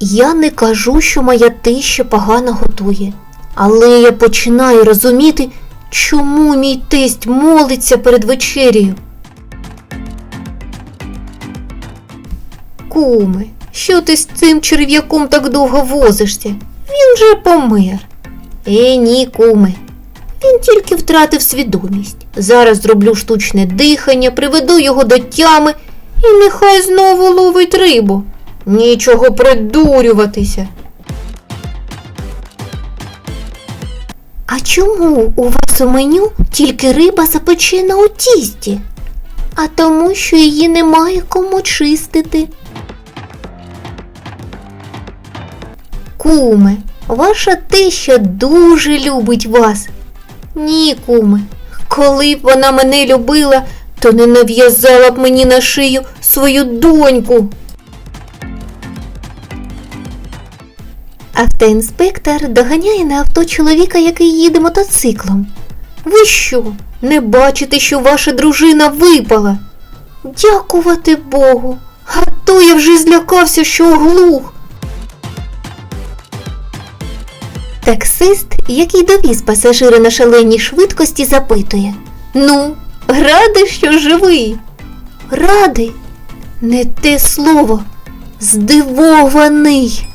Я не кажу, що моя теща погано готує, але я починаю розуміти, чому мій тесть молиться перед вечерею. Куме, що ти з цим черв'яком так довго возишся? Він же помер. Е, ні, куме. Він тільки втратив свідомість. Зараз зроблю штучне дихання, приведу його до тями і нехай знову ловить рибу. Нічого придурюватися. А чому у вас у меню тільки риба запечена у тісті? А тому, що її немає кому чистити. Куме, ваша теща дуже любить вас. Ні, куме, коли б вона мене любила, то не нав'язала б мені на шию свою доньку. Автоінспектор доганяє на авто чоловіка, який їде мотоциклом. Ви що, не бачите, що ваша дружина випала? Дякувати Богу. А то я вже злякався, що оглух. Таксист, який довіз пасажира на шаленій швидкості, запитує: Ну, радий, що живий? Радий? Не те слово. Здивований.